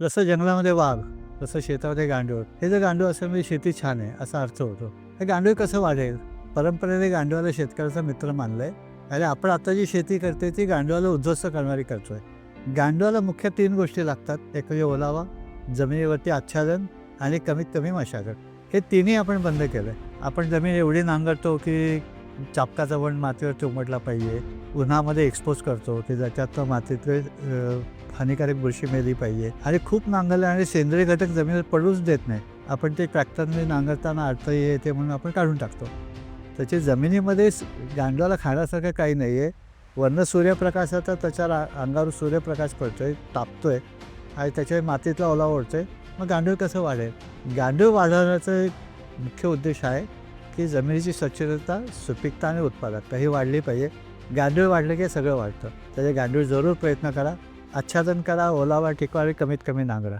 जसं जंगलामध्ये वाघ जसं शेतामध्ये गांडूळ. हे जर गांडूळ असेल म्हणजे शेती छान आहे असा अर्थ होतो. हे गांडूळ कसं वाढेल? परंपरेने गांडूळाला शेतकऱ्याचा मित्र मानलंय. आणि आपण आता जी शेती करते ती गांडूळाला उद्ध्वस्त करणारी करतोय. गांडूळाला मुख्य तीन गोष्टी लागतात. एक म्हणजे ओलावा जमिनीवरती आच्छादन आणि कमीत कमी मशागत. हे तिन्ही आपण बंद केलं आहे आपण जमीन एवढी नांगरतो की चापकाचा वण मातीवरती उमटला पाहिजे. उन्हामध्ये एक्सपोज करतो की ज्याच्यात मातीतले हानिकारक बुरशी मेली पाहिजे. आणि खूप नांगरले आणि सेंद्रिय घटक जमिनीवर पडूच देत नाही. आपण ते ट्रॅक्टरने नांगरताना अडथळे येते म्हणून आपण काढून टाकतो. त्याची जमिनीमध्ये गांडवाला खाण्यासारखं काही नाही आहे वर्ण सूर्यप्रकाशाचा त्याच्या अंगावर सूर्यप्रकाश पडतो आहे तापतो आहे आणि त्याच्या मातीतला ओलावा आहे मग गांडूळ कसं वाढेल? गांडूळ वाढवण्याचा एक मुख्य उद्देश आहे की जमिनीची स्वच्छता सुपीकता आणि उत्पादकता ही वाढली पाहिजे. गांडूळ वाढलं की सगळं वाढतं. त्याचे गांडूळ जरूर प्रयत्न करा. आच्छादन करा ओलावा टिकवा कमीत कमी नांगरा.